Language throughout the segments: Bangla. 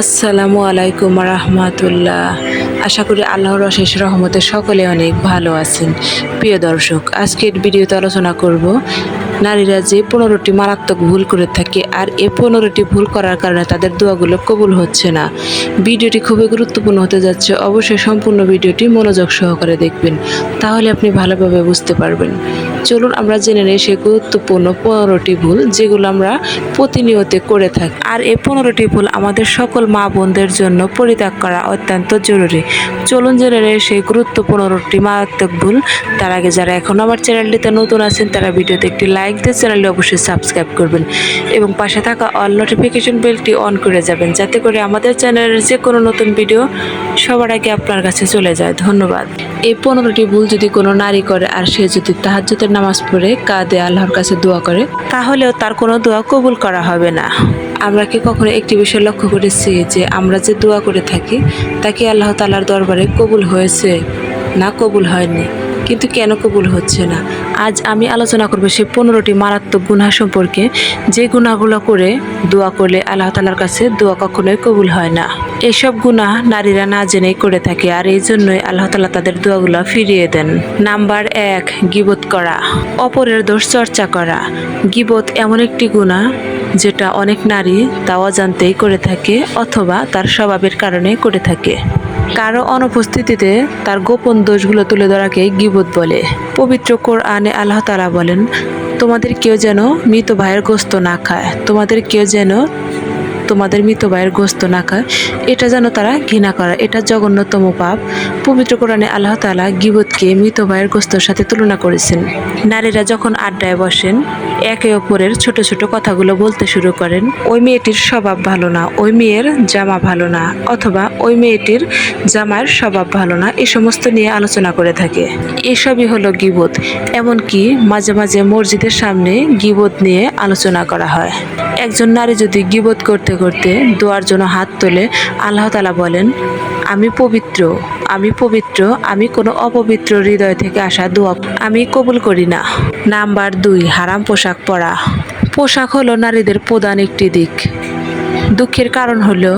আসসালামু আলাইকুম রহমতুল্লাহ। আশা করি আল্লাহর অশেষ রহমতে সকলে অনেক ভালো আছেন। প্রিয় দর্শক, আজকের ভিডিওতে আলোচনা করব নারীরা যে পনেরোটি মারাত্মক ভুল করে থাকে আর এই পনেরোটি ভুল করার কারণে তাদের দোয়াগুলো কবুল হচ্ছে না। ভিডিওটি খুবই গুরুত্বপূর্ণ হতে যাচ্ছে, অবশ্যই সম্পূর্ণ ভিডিওটি মনোযোগ সহকারে দেখবেন, তাহলে আপনি ভালোভাবে বুঝতে পারবেন। চলুন আমরা জেনে নিই সেই গুরুত্বপূর্ণ পনেরোটি ভুল যেগুলো আমরা প্রতিনিয়ত করে থাকি। আর এই পনেরোটি ভুল আমাদের সকল মা বোনদের জন্য পরিত্যাগ করা অত্যন্ত জরুরি। চলুন জেনে নিই সেই গুরুত্ব পনেরোটি মারাত্মক ভুল। তার আগে যারা এখন আমার চ্যানেলটিতে নতুন আছেন, তারা ভিডিওতে একটি লাইক দিয়ে চ্যানেলটি অবশ্যই সাবস্ক্রাইব করবেন এবং পাশে থাকা অল নোটিফিকেশন বেলটি অন করে যাবেন যাতে করে আমাদের চ্যানেলের যে কোনো নতুন ভিডিও সবার আগে আপনার কাছে চলে যায়। ধন্যবাদ। এই পনেরোটি ভুল যদি কোনো নারী করে আর সে যদি তাহাজ্জুদের নামাজ পড়ে কাঁদে আল্লাহর কাছে দোয়া করে। তাহলেও তার কোনো দোয়া কবুল করা হবে না। আমরা কি কখনো একটি বিষয় লক্ষ্য করেছি যে আমরা যে দোয়া করে থাকি তাকে কি আল্লাহ তালার দরবারে কবুল হয়েছে না কবুল হয়নি? কিন্তু কেন কবুল হচ্ছে না? আজ আমি আলোচনা করব সেই পনেরোটি মারাত্মক গুণা সম্পর্কে। যে গুণাগুলো করে দোয়া করলে আল্লাহ তালার কাছে দোয়া কখনোই কবুল হয় না। এইসব গুণা নারীরা না জেনেই করে থাকে আর এই জন্যই আল্লাহ তালা তাদের দোয়াগুলো ফিরিয়ে দেন। নাম্বার এক, গিবত করা। অপরের দোষ চর্চা করা। গিবত এমন একটি গুণা যেটা অনেক নারী তা অজান্তেই করে থাকে অথবা তার স্বভাবের কারণে করে থাকে। কারও অনুপস্থিতিতে তার গোপন দোষগুলো তুলে ধরাকে গিবত বলে। পবিত্র কোরআনে আল্লাহ তালা বলেন, তোমাদের কেউ যেন মৃত ভাইয়ের গোস্ত না খায়, তোমাদের কেউ যেন তোমাদের মৃত ভাইয়ের গোস্ত না খায়, এটা যেন তারা ঘৃণা করে। এটা জঘন্যতম পাপ। পবিত্র কোরআনে আল্লাহ তালা গিবতকে মৃত ভাইয়ের গোস্তর সাথে তুলনা করেছেন। নারীরা যখন আড্ডায় বসেন, একে অপরের ছোট ছোট কথাগুলো বলতে শুরু করেন, ওই মেয়েটির স্বভাব ভালো না, ওই মেয়ের জামা ভালো না, অথবা ওই মেয়েটির জামার স্বভাব ভালো না, এ সমস্ত নিয়ে আলোচনা করে থাকে। এসবই হলো গিবত। এমনকি মাঝে মাঝে মসজিদের সামনে গিবত নিয়ে আলোচনা করা হয়। একজন নারী যদি গিবত করতে করতে দোয়ার জন্য হাত তোলে, আল্লাহ তালা বলেন, আমি পবিত্র আমি পবিত্র, আমি কোনো অপবিত্র হৃদয় থেকে আসা দোয়া আমি কবুল করি না। নাম্বার দুই, হারাম পোশাক পরা। পোশাক হলো নারীদের প্রধান একটি দিক। দুঃখের কারণ হলো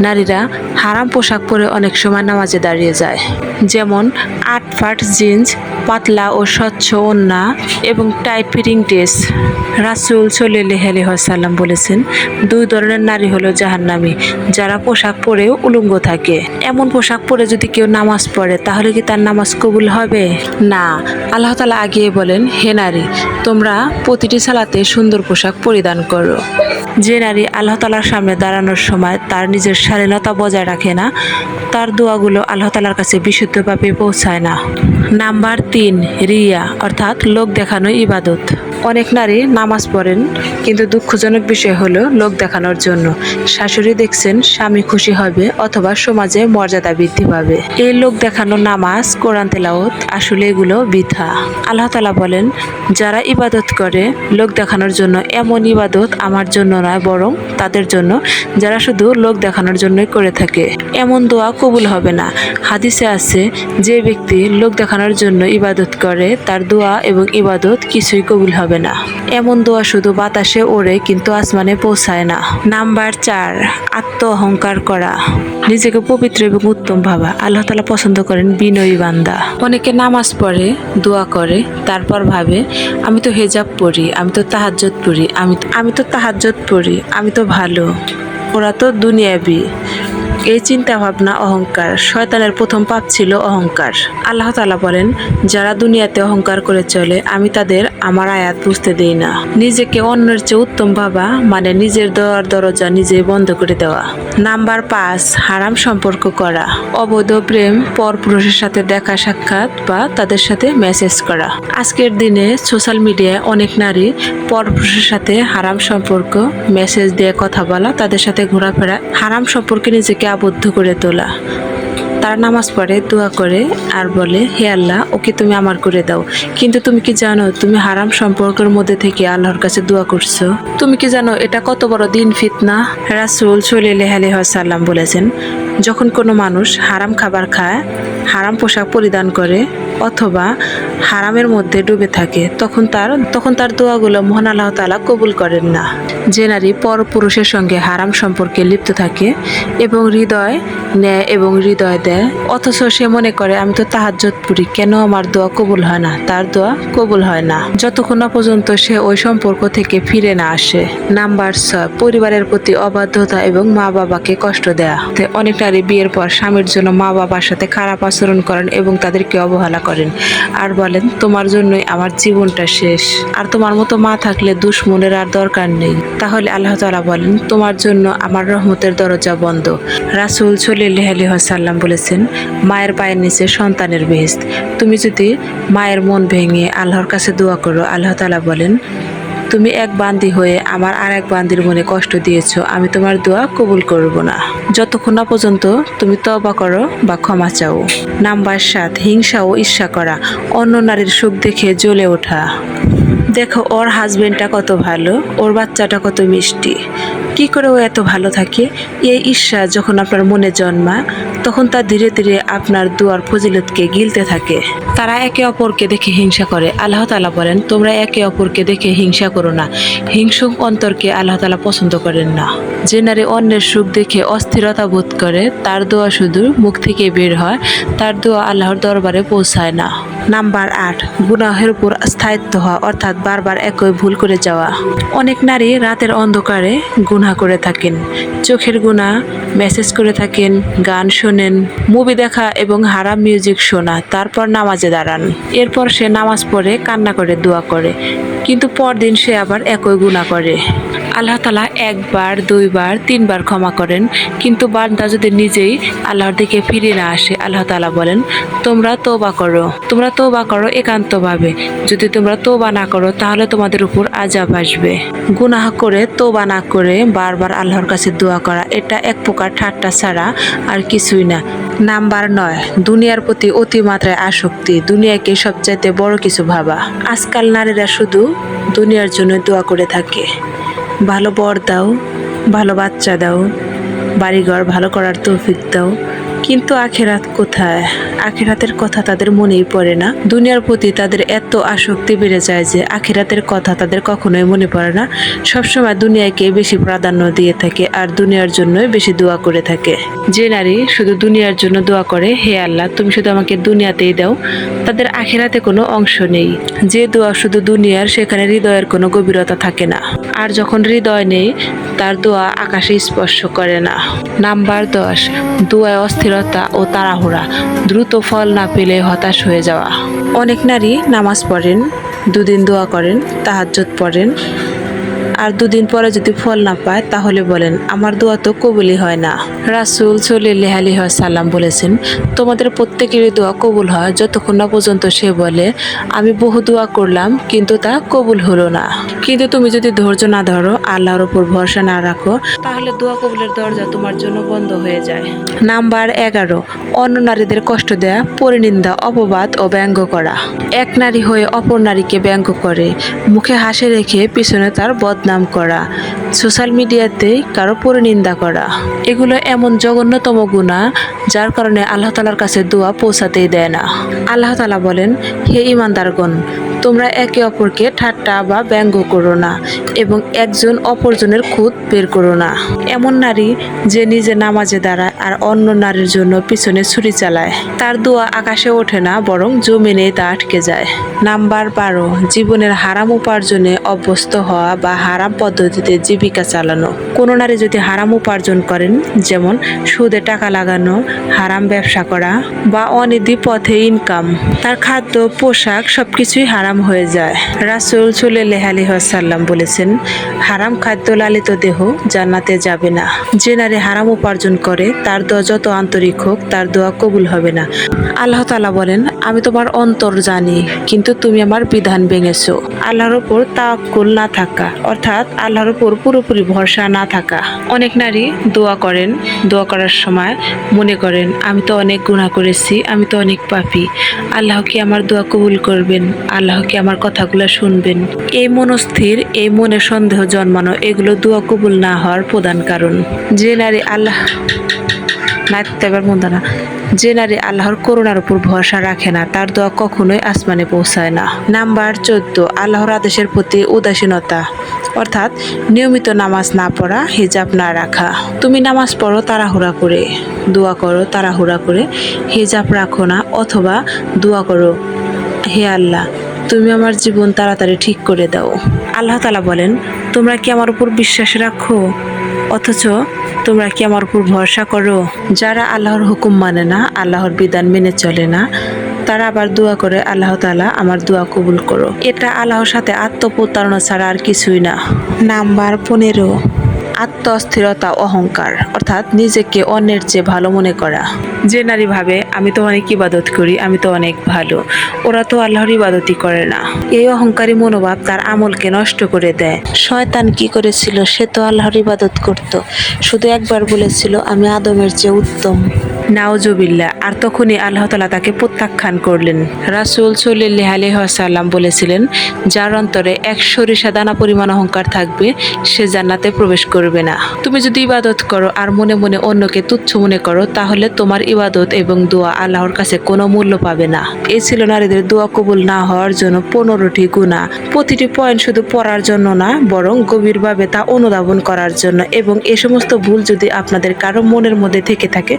নারীরা হারাম পোশাক পরে অনেক সময় নামাজে দাঁড়িয়ে যায়। যেমন আট ফাট জিন্স পাতলা ও স্বচ্ছ ওন্না এবং টাইট ফিটিং ড্রেস। রাসুল সল্লাহ সাল্লাম বলেছেন, দুই ধরনের নারী হলো জাহান্নামী, যারা পোশাক পরেও উলঙ্গ থাকে। এমন পোশাক পরে যদি কেউ নামাজ পড়ে, তাহলে কি তার নামাজ কবুল হবে? না। আল্লাহ তালা আগিয়ে বলেন, হে নারী, তোমরা প্রতিটি সালাতে সুন্দর পোশাক পরিধান করো। যে নারী আল্লাহ তালার সামনে দাঁড়ানোর সময় তার নিজের স্বাধীনতা বজায় রাখে না, তার দোয়াগুলো আল্লাহ তালার কাছে বিশুদ্ধভাবে পৌঁছায় না। নাম্বার তিন রিয়া, অর্থাৎ লোক দেখানো ইবাদত। অনেক নারী নামাজ পড়েন, কিন্তু দুঃখজনক বিষয় হলো লোক দেখানোর জন্য। শাশুড়ি দেখছেন স্বামী খুশি হবে অথবা সমাজে মর্যাদা বৃদ্ধি পাবে। এই লোক দেখানো নামাজ, কোরআন তেলাওত আসলে এগুলো বৃথা। আল্লাহ তালা বলেন, যারা ইবাদত করে, লোক দেখানোর জন্য এমন ইবাদত আমার জন্য নয়, বরং তাদের জন্য। যারা শুধু লোক দেখানোর জন্যই করে থাকে, এমন দোয়া কবুল হবে না। হাদিসে আছে, যে ব্যক্তি লোক দেখানোর জন্য ইবাদত করে, তার দোয়া এবং ইবাদত কিছুই কবুল হবে না। এমন দোয়া শুধু বাতাসে ওড়ে কিন্তু আসমানে পৌঁছায় না। নাম্বার চার আত্ম অহংকার করা। নিজেকে পবিত্র এবং উত্তম ভাবা। আল্লাহ তালা পছন্দ করেন বিনয়ী বান্দা। অনেকে নামাজ পড়ে, দোয়া করে, তারপর ভাবে, আমি তো হেজাব পড়ি, আমি তো তাহাজ্জত পড়ি, আমি আমি তো তাহাজ্জত পড়ি, আমি তো ভালো। ওরা তো দুনিয়াবি। এই চিন্তা ভাবনা অহংকার। শয়তানের প্রথম পাপ ছিল অহংকার। আল্লাহ তালা বলেন, যারা দুনিয়াতে অহংকার করে চলে, আমি তাদের আমার আয়াত বুঝতে দিই না। নিজেকে অন্যের চেয়ে উত্তম ভাবা মানে নিজের দেওয়ার দরজা নিজে বন্ধ করে দেওয়া। নাম্বার পাঁচ, হারাম সম্পর্ক করা। অবৈধ প্রেম পরপুরুষের সাথে দেখা সাক্ষাৎ বা তাদের সাথে মেসেজ করা। আজকের দিনে সোশ্যাল মিডিয়ায় অনেক নারী পরপুরুষের সাথে হারাম সম্পর্ক, মেসেজ দিয়ে কথা বলা, তাদের সাথে ঘোরাফেরা, হারাম সম্পর্কে নিজেকে আবদ্ধ করে তোলা। তারা নামাজ পড়ে, দোয়া করে আর বলে, হে আল্লাহ, ওকে তুমি আমার করে দাও। কিন্তু তুমি কি জানো, তুমি হারাম সম্পর্কের মধ্যে থেকে আল্লাহর কাছে দোয়া করছ? তুমি কি জানো, এটা কত বড় দিন ফিতনা? রাসুল সলিল্লাহ সাল্লাম বলেছেন, যখন কোনো মানুষ হারাম খাবার খায়, হারাম পোশাক পরিধান করে অথবা হারামের মধ্যে ডুবে থাকে, তখন তার তখন তার দোয়াগুলো মহান আল্লাহ তালা কবুল করেন না। যে নারী পর পুরুষের সঙ্গে হারাম সম্পর্কে লিপ্ত থাকে এবং হৃদয় নেয় এবং হৃদয় দেয়, অথচ সে মনে করে, আমি তো তাহাজ্জত পড়ি, কেন আমার দোয়া কবুল হয় না? তার দোয়া কবুল হয় না। যতক্ষণ পর্যন্ত সে ওই সম্পর্ক থেকে ফিরে না আসে। নাম্বার ছয়, পরিবারের প্রতি অবাধ্যতা এবং মা বাবাকে কষ্ট দেয়া। অনেক নারী বিয়ের পর স্বামীর জন্য মা বাবার সাথে খারাপ আচরণ করেন এবং তাদেরকে অবহেলা করেন। আর বলেন, তোমার জন্যই আমার জীবনটা শেষ। আর তোমার মতো মা থাকলে দুশ্মনের আর দরকার নেই। তাহলে আল্লাহ তালা বলেন, তোমার জন্য আমার রহমতের দরজা বন্ধ। রাসুল সলিল্লাহ সাল্লাম বলেছেন, মায়ের পায়ের নিচে সন্তানের বেহেস্ত তুমি যদি মায়ের মন ভেঙে আল্লাহর কাছে দোয়া করো, আল্লাহ তালা বলেন তুমি এক বান্দি হয়ে আমার আর এক বান্দির মনে কষ্ট দিয়েছ, আমি তোমার দোয়া কবুল করব না। যতক্ষণ না পর্যন্ত তুমি তবা করো বা ক্ষমা চাও। নাম্বার সাত, হিংসা ও ঈর্ষা করা, অন্য নারীর সুখ দেখে জ্বলে ওঠা। দেখো, ওর হাজবেন্ডটা কত ভালো, ওর বাচ্চাটা কত মিষ্টি। কি করে ও এত ভালো থাকে? এই ঈর্ষা যখন আপনার মনে জন্মায়, তখন তা ধীরে ধীরে আপনার দুয়ার ফজিলতকে গিলতে থাকে। তারা একে অপরকে দেখে হিংসা করে। আল্লাহ তালা বলেন, তোমরা একে অপরকে দেখে হিংসা করো না। হিংসুক অন্তরকে আল্লাহ তালা পছন্দ করেন না। যে নারী অন্যের সুখ দেখে অস্থিরতা বোধ করে, তার দোয়া শুধু মুখ থেকে বের হয়। তার দোয়া আল্লাহর দরবারে পৌঁছায় না। নাম্বার আট, গুনাহের উপর স্থায়িত্ব হওয়া, অর্থাৎ বারবার একই ভুল করে যাওয়া। অনেক নারী রাতের অন্ধকারে গুনা করে থাকেন। চোখের গুণা মেসেজ করে থাকেন, গান শোনেন, মুভি দেখা এবং হারাম মিউজিক শোনা, তারপর নামাজে দাঁড়ান। এরপর সে নামাজ পড়ে, কান্না করে, দোয়া করে। কিন্তু পরদিন সে আবার একই গুণা করে। আল্লাহ তালা একবার, দুইবার, তিনবার ক্ষমা করেন। কিন্তু বান্দা যদি নিজেই আল্লাহর দিকে ফিরে না আসে, আল্লাহ তালা বলেন, তোমরা তোবা করো। তোমরা তোবা করো একান্তভাবে। যদি তোমরা তোবা না করো, তাহলে তোমাদের উপর আজাব আসবে। গুনাহ করে তোবা না করে বারবার আল্লাহর কাছে দোয়া করা, এটা এক প্রকার ঠাট্টা ছাড়া আর কিছুই না। নাম্বার নয়, দুনিয়ার প্রতি অতিমাত্রায় আসক্তি। দুনিয়াকে সবচাইতে বড় কিছু ভাবা। আজকাল নারীরা শুধু দুনিয়ার জন্য দোয়া করে থাকে। ভালো বর দাও ভালো বাচ্চা দাও বাড়িঘর ভালো করার তৌফিক দাও। কিন্তু আখেরাত কোথায়? আখেরাতের কথা তাদের মনেই পড়ে না। দুনিয়ার প্রতি তাদের এত আসক্তি বেড়ে যায় যে আখেরাতের কথা তাদের কখনোই মনে পড়ে না। সবসময় দুনিয়াকে বেশি প্রাধান্য দিয়ে থাকে আর দুনিয়ার জন্যই বেশি দোয়া করে থাকে। যে নারী শুধু দুনিয়ার জন্য দোয়া করে, হে আল্লাহ, তুমি শুধু আমাকে দুনিয়াতেই দাও। তাদের আখেরাতে কোনো অংশ নেই। যে দোয়া শুধু দুনিয়ার, সেখানে হৃদয়ের কোনো গভীরতা থাকে না। আর যখন হৃদয় নেই, তার দোয়া আকাশে স্পর্শ করে না। নাম্বার দশ, দোয়ায় অস্থিরতা ও তাড়াহুড়া দ্রুত ফল না পেলে হতাশ হয়ে যাওয়া। অনেক নারী নামাজ পড়েন, দুদিন দোয়া করেন তাহাজ্জত পড়েন আর দুদিন পরে যদি ফল না পায়, তাহলে বলেন, আমার দোয়া তো কবুলই হয় না। রাসুল সলিল্লাহ আলী সাল্লাম বলেছেন, তোমাদের প্রত্যেকেরই দোয়া কবুল হয়, যতক্ষণ না পর্যন্ত সে বলে, আমি বহু দোয়া করলাম, কিন্তু তা কবুল হলো না কিন্তু তুমি যদি ধৈর্য না ধরো, আল্লাহর উপর ভরসা না রাখো, তাহলে দোয়া কবুলের দরজা তোমার জন্য বন্ধ হয়ে যায়। নাম্বার এগারো, অন্য নারীদের কষ্ট দেয়া, পরিনিন্দা, অপবাদ ও ব্যঙ্গ করা। এক নারী হয়ে অপর নারীকে ব্যঙ্গ করে, মুখে হাসি রেখে পিছনে তার বদনাম করা, সোশ্যাল মিডিয়াতে কারও পরিনিন্দা করা, এগুলো এমন জঘন্যতম গুণা যার কারণে আল্লাহ তালার কাছে দোয়া পৌঁছাতেই দেয় না। আল্লাহ তালা বলেন, হে ইমানদারগণ তোমরা একে অপরকে ঠাট্টা বা ব্যঙ্গ করো না এবং একজন অপরজনের খুদ বের করো না। এমন নারী যে নিজে নামাজে দাঁড়ায় আর অন্য নারীর জন্য পিছনে ছুরি চালায়। তার দোয়া আকাশে ওঠে না, বরং জমিনে তা আটকে যায়। নাম্বার বারো, জীবনের হারাম উপার্জনে অভ্যস্ত হওয়া বা হারাম পদ্ধতিতে জীবিকা চালানো। কোনো নারী যদি হারাম উপার্জন করেন, যেমন সুদে টাকা লাগানো, হারাম ব্যবসা করা বা অনিধি পথে ইনকাম তার খাদ্য, পোশাক সবকিছুই হারাম। হয়ে যায়। রাসুল সুল্লাহ আলী সাল্লাম বলেছেন, হারাম খাদ্য লালিত দেহ জান্নাতে যাবে না। যে নারী হারাম উপার্জন করে, তার দোয়া যত আন্তরিক হোক, তার দোয়া কবুল হবে না। আল্লাহ তালা বলেন, আমি তোমার অন্তর জানি, কিন্তু তুমি আমার বিধান ভেঙেছো। আল্লাহর উপর তাকুল না থাকা, অর্থাৎ আল্লাহর উপর পুরোপুরি ভরসা না থাকা। অনেক নারী দোয়া করেন, দোয়া করার সময় মনে করেন, আমি তো অনেক গুণা করেছি, আমি তো অনেক পাপি। আল্লাহ কি আমার দোয়া কবুল করবেন? আল্লাহ কি আমার কথাগুলো শুনবেন। এই মনস্থির, এই মনে সন্দেহ জন্মানো, এগুলো দোয়া কবুল না হওয়ার প্রধান কারণ। যে নারী আল্লাহ নাইতে মন্দ না। যে নারী আল্লাহর করুণার উপর ভরসা রাখে না, তার দোয়া কখনোই আসমানে পৌঁছায় না। নাম্বার চোদ্দ, আল্লাহর আদেশের প্রতি উদাসীনতা। অর্থাৎ নিয়মিত নামাজ না পড়া, হিজাব না রাখা। তুমি নামাজ পড়ো তাড়াহুড়া করে। দোয়া করো তাড়াহুড়া করে, হিজাব রাখো না, অথবা দোয়া করো, হে আল্লাহ। তুমি আমার জীবন তাড়াতাড়ি ঠিক করে দাও। আল্লাহ তালা বলেন, তোমরা কি আমার উপর বিশ্বাস রাখো? অথচ তোমরা কি আমার উপর ভরসা করো? যারা আল্লাহর হুকুম মানে না, আল্লাহর বিধান মেনে চলে না, তারা আবার দোয়া করে, আল্লাহ তালা আমার দোয়া কবুল করো। এটা আল্লাহর সাথে আত্মপ্রতারণা ছাড়া আর কিছুই না। নাম্বার পনেরো আত্ম অস্থিরতা অহংকার, অর্থাৎ নিজেকে অন্যের চেয়ে ভালো মনে করা। যে নারী ভাবে, আমি তো অনেক ইবাদত করি, আমি তো অনেক ভালো। ওরা তো আল্লাহর ইবাদতই করে না। এই অহংকারী মনোভাব তার আমলকে নষ্ট করে দেয়। শয়তান কি করেছিল? সে তো আল্লাহর ইবাদত করত। শুধু একবার বলেছিল, আমি আদমের চেয়ে উত্তম। নাওজুবিল্লা আর তখনই আল্লাহ তালা তাকে প্রত্যাখ্যান করলেন। রাসুল সল্লাহ আলহাসাল্লাম বলেছিলেন, যার অন্তরে এক সরিষা দানা পরিমাণ অহংকার থাকবে, সে জান্নাতে প্রবেশ করবে না। তুমি যদি ইবাদত করো আর মনে মনে অন্যকে তুচ্ছ মনে করো, তাহলে তোমার ইবাদত এবং দোয়া আল্লাহর কাছে কোনো মূল্য পাবে না। এ ছিল নারীদের দোয়া কবুল না হওয়ার জন্য পনেরোটি গুণা প্রতিটি পয়েন্ট শুধু পড়ার জন্য না, বরং গভীরভাবে তা অনুধাবন করার জন্য। এবং এ সমস্ত ভুল যদি আপনাদের কারও মনের মধ্যে থেকে থাকে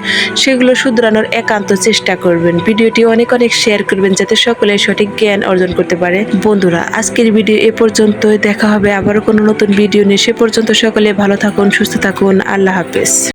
সেগুলো শুধরানোর একান্ত চেষ্টা করবেন। ভিডিওটি অনেক অনেক শেয়ার করবেন যাতে সকলে সঠিক জ্ঞান অর্জন করতে পারে। বন্ধুরা, আজকের ভিডিও এ পর্যন্ত দেখা হবে আবারও কোনো নতুন ভিডিও নিয়ে। সে পর্যন্ত সকলে ভালো থাকুন, সুস্থ থাকুন। আল্লাহ হাফেজ।